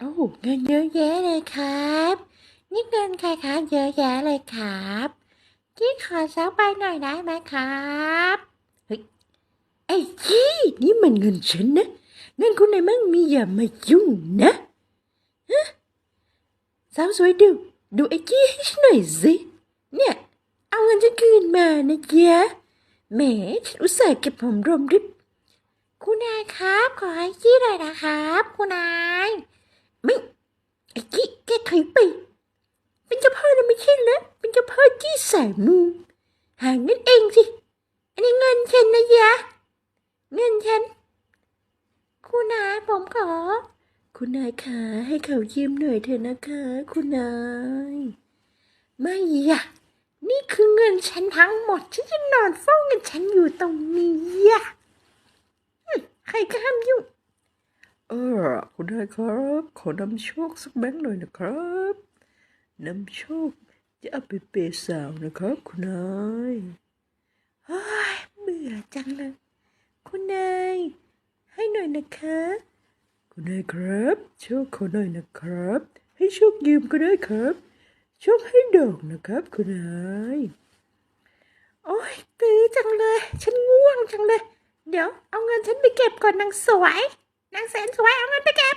โอ้เงินเยอะแยะเลยครับ นี่เงินใครคะเยอะแยะเลยครับกี้ขอสักใบหน่อยได้ไหมครับเฮ้ยไอ้กี้นี่มันเงินฉันนะเงินคุณไหนมั่งมีอย่ามายุ่งนะฮะสาวสวยดูดูไอ้กี้ให้ฉันหน่อยสิเนี่ยเอาเงินฉันคืนมานะเจ๊ะแหมฉันอุตส่าห์เก็บหอมรอมริบคุณนายครับ ขอให้กี้หน่อยนะครับ คุณนาย กี้แกถอยไป เป็นเจ้าพ่อนะไม่ใช่เหรอเป็นเจ้าพ่อจี้สายมูหาเงินเองสิ อันนี้เงินฉันนะยะ เงินฉัน คุณนายผมขอ คุณนายคะให้เขายืมหน่อยเถอะนะคะ คุณนาย ไม่ยะนี่คือเงินฉันทั้งหมดฉันจะนอนเฝ้าเงินฉันอยู่ตรงนี้ยะหึใครก็ห้ามยุ่ง เออ คุณนายครับ ขอนำโชคสักแบงค์หน่อยนะครับนำโชคจะเอาไปเปย์สาวนะครับ คุณนายเฮ้ยเบื่อจังเลยคุณนายให้หน่อยนะคะ คุณนายครับโชคขอหน่อยนะครับ ให้โชคยืมก็ได้ครับโชคให้ดอกนะครับ คุณนายโอ้ยตื้อจังเลย ฉันง่วงจังเลย เดี๋ยวเอาเงินฉันไปเก็บก่อนนางสวย นางแสนสวยเอาเงินไปเก็บ